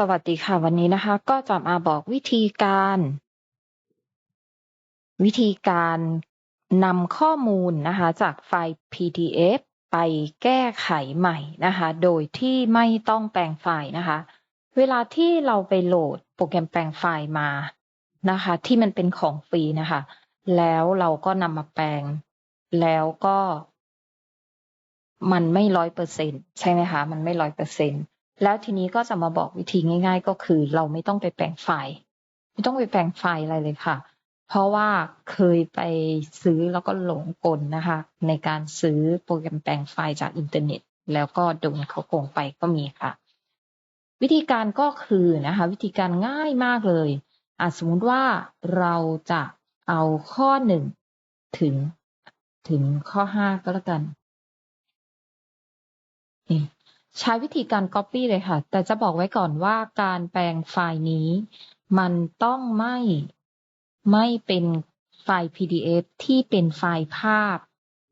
สวัสดีค่ะ วันนี้นะคะ ก็จะมาบอกวิธีการ วิธีการนำข้อมูลนะคะ จากไฟล์ PDF ไปแก้ไขใหม่นะคะ โดยที่ไม่ต้องแปลงไฟล์นะคะ เวลาที่เราไปโหลดโปรแกรมแปลงไฟล์มานะคะ ที่มันเป็นของฟรีนะคะ แล้วเราก็นำมาแปลง แล้วก็ มันไม่ร้อยเปอร์เซ็นใช่ไหมคะ มันไม่ร้อยเปอร์เซ็นต์ แล้วทีนี้ก็จะมาบอกวิธีง่าย ๆ ก็คือ เราไม่ต้องไปแปลงไฟล์ไม่ต้องไปแปลงไฟล์อะไรเลยค่ะ เพราะว่าเคยไปซื้อแล้วก็หลงกลนะคะ ในการซื้อโปรแกรมแปลงไฟล์จากอินเทอร์เน็ต แล้วก็โดนเขาโกงไปก็มีค่ะ วิธีการก็คือนะคะ วิธีการง่ายมากเลยอะสมมติว่าเราจะเอาข้อหนึ่งถึงถึงข้อห้าก็แล้วกันนี่ ใช้วิธีการ Copy เลยค่ะ แต่จะบอกไว้ก่อนว่าการแปลงไฟล์นี้ มันต้องไม่ไม่เป็นไฟล์ PDF ที่เป็นไฟล์ภาพ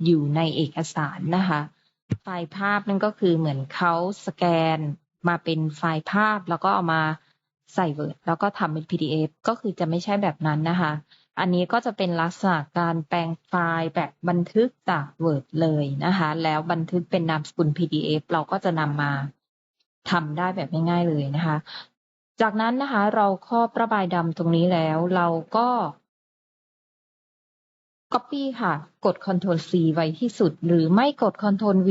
อยู่ในเอกสารนะคะ ไฟล์ภาพนั่นก็คือเหมือนเขาสแกนมาเป็นไฟล์ภาพแล้วก็เอามาใส่ Word แล้วก็ทำเป็น PDF ก็คือจะไม่ใช่แบบนั้นนะคะ อันนี้ก็จะเป็นลักษณะการแปลงไฟล์แบบบันทึกจาก Word เลยนะคะ แล้วบันทึกเป็นนามสกุล PDF เราก็จะนำมาทำได้แบบง่ายๆเลยนะคะ จากนั้นนะคะเราครอบระบายดำตรงนี้แล้วเราก็ Copy ค่ะ กด Ctrl C ไว้ที่สุด หรือไม่กด Ctrl V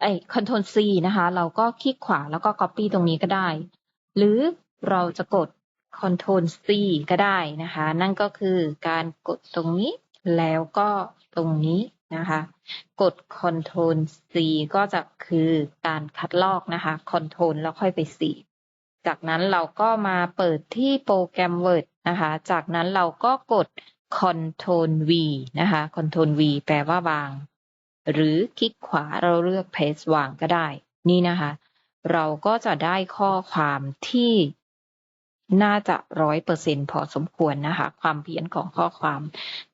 ไอ้ Ctrl C นะคะ เราก็คลิกขวาแล้วก็ Copy ตรงนี้ก็ได้ หรือเราจะกด Ctrl C ก็ได้นะคะ นั่นก็คือการกดตรงนี้แล้วก็ตรงนี้นะคะ กด Ctrl C ก็จะคือการคัดลอกนะคะ Ctrl แล้วค่อยไป C จากนั้นเราก็มาเปิดที่โปรแกรม Word นะคะ จากนั้นเราก็กด Ctrl V นะคะ Ctrl V แปลว่าวาง หรือคลิกขวาเราเลือก Paste วางก็ได้ นี่นะคะ เราก็จะได้ข้อความที่ น่าจะร้อยเปอร์เซ็นพอสมควรนะคะ ความเพี้ยนของข้อความ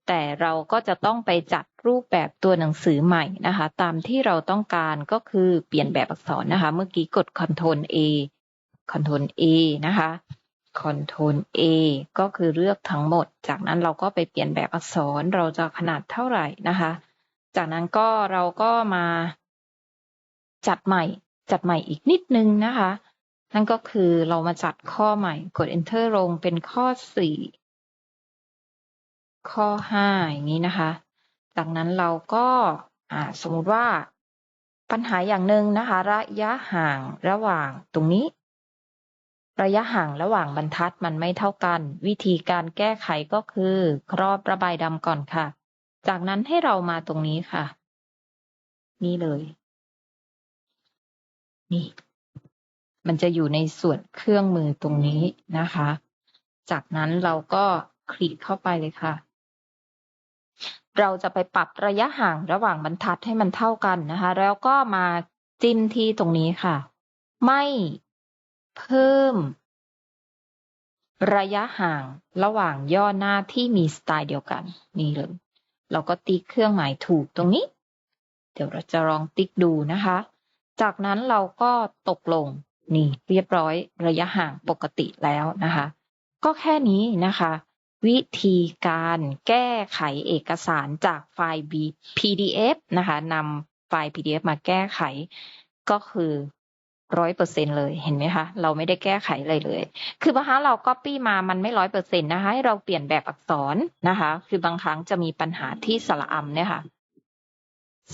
แต่เราก็จะต้องไปจัดรูปแบบตัวหนังสือใหม่นะคะ ตามที่เราต้องการก็คือเปลี่ยนแบบอักษรนะคะ เมื่อกี้กด Ctrl A Ctrl A นะคะ Ctrl A ก็คือเลือกทั้งหมด จากนั้นเราก็ไปเปลี่ยนแบบอักษรเราจะขนาดเท่าไหร่นะคะ จากนั้นก็เราก็มาจัดใหม่จัดใหม่อีกนิดนึงนะคะ นั่นก็คือเรามาจัดข้อใหม่กด enter ลงเป็นข้อสี่ข้อห้าอย่างนี้นะคะ จากนั้นเราก็สมมุติว่าปัญหาอย่างหนึ่งนะคะ ระยะห่างระหว่างตรงนี้ ระยะห่างระหว่างบรรทัดมันไม่เท่ากัน วิธีการแก้ไขก็คือครอบระบายดำก่อนค่ะ จากนั้นให้เรามาตรงนี้ค่ะ นี่เลย นี่ มันจะอยู่ในส่วนเครื่องมือตรงนี้นะคะ จากนั้นเราก็คลิกเข้าไปเลยค่ะ เราจะไปปรับระยะห่างระหว่างบรรทัดให้มันเท่ากันนะคะ แล้วก็มาจิ้มที่ตรงนี้ค่ะ ไม่เพิ่ม ระยะห่างระหว่างย่อหน้าที่มีสไตล์เดียวกัน นี่เลย เราก็ติ๊กเครื่องหมายถูกตรงนี้ เดี๋ยวเราจะลองติ๊กดูนะคะ จากนั้นเราก็ตกลง นี่เรียบร้อยระยะห่างปกติแล้วนะคะ ก็แค่นี้นะคะ วิธีการแก้ไขเอกสารจากไฟล์ PDF นะคะนำไฟล์ PDF มาแก้ไขก็คือร้อยเปอร์เซ็นเลยเห็นไหมคะเราไม่ได้แก้ไขอะไรเลย คือบางครั้งเราก็ปี้มามันไม่ร้อยเปอร์เซ็นต์นะคะให้เราเปลี่ยนแบบอักษรนะคะ คือบางครั้งจะมีปัญหาที่สระอำเนี่ยค่ะ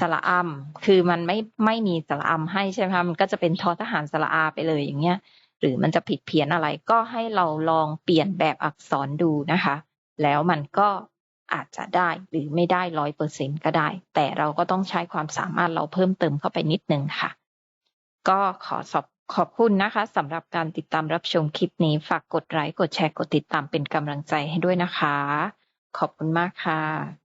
สระอัมคือมันไม่ไม่มีสระอัมให้ใช่ไหมคะมันก็จะเป็นทอทหารสระอาไปเลยอย่างเงี้ย หรือมันจะผิดเพี้ยนอะไรก็ให้เราลองเปลี่ยนแบบอักษรดูนะคะ แล้วมันก็อาจจะได้หรือไม่ได้ร้อยเปอร์เซ็นก็ได้ แต่เราก็ต้องใช้ความสามารถเราเพิ่มเติมเข้าไปนิดนึงค่ะ ก็ขอสอบขอบคุณนะคะสำหรับการติดตามรับชมคลิปนี้ ฝากกดไลค์กดแชร์กดติดตามเป็นกำลังใจให้ด้วยนะคะ ขอบคุณมากค่ะ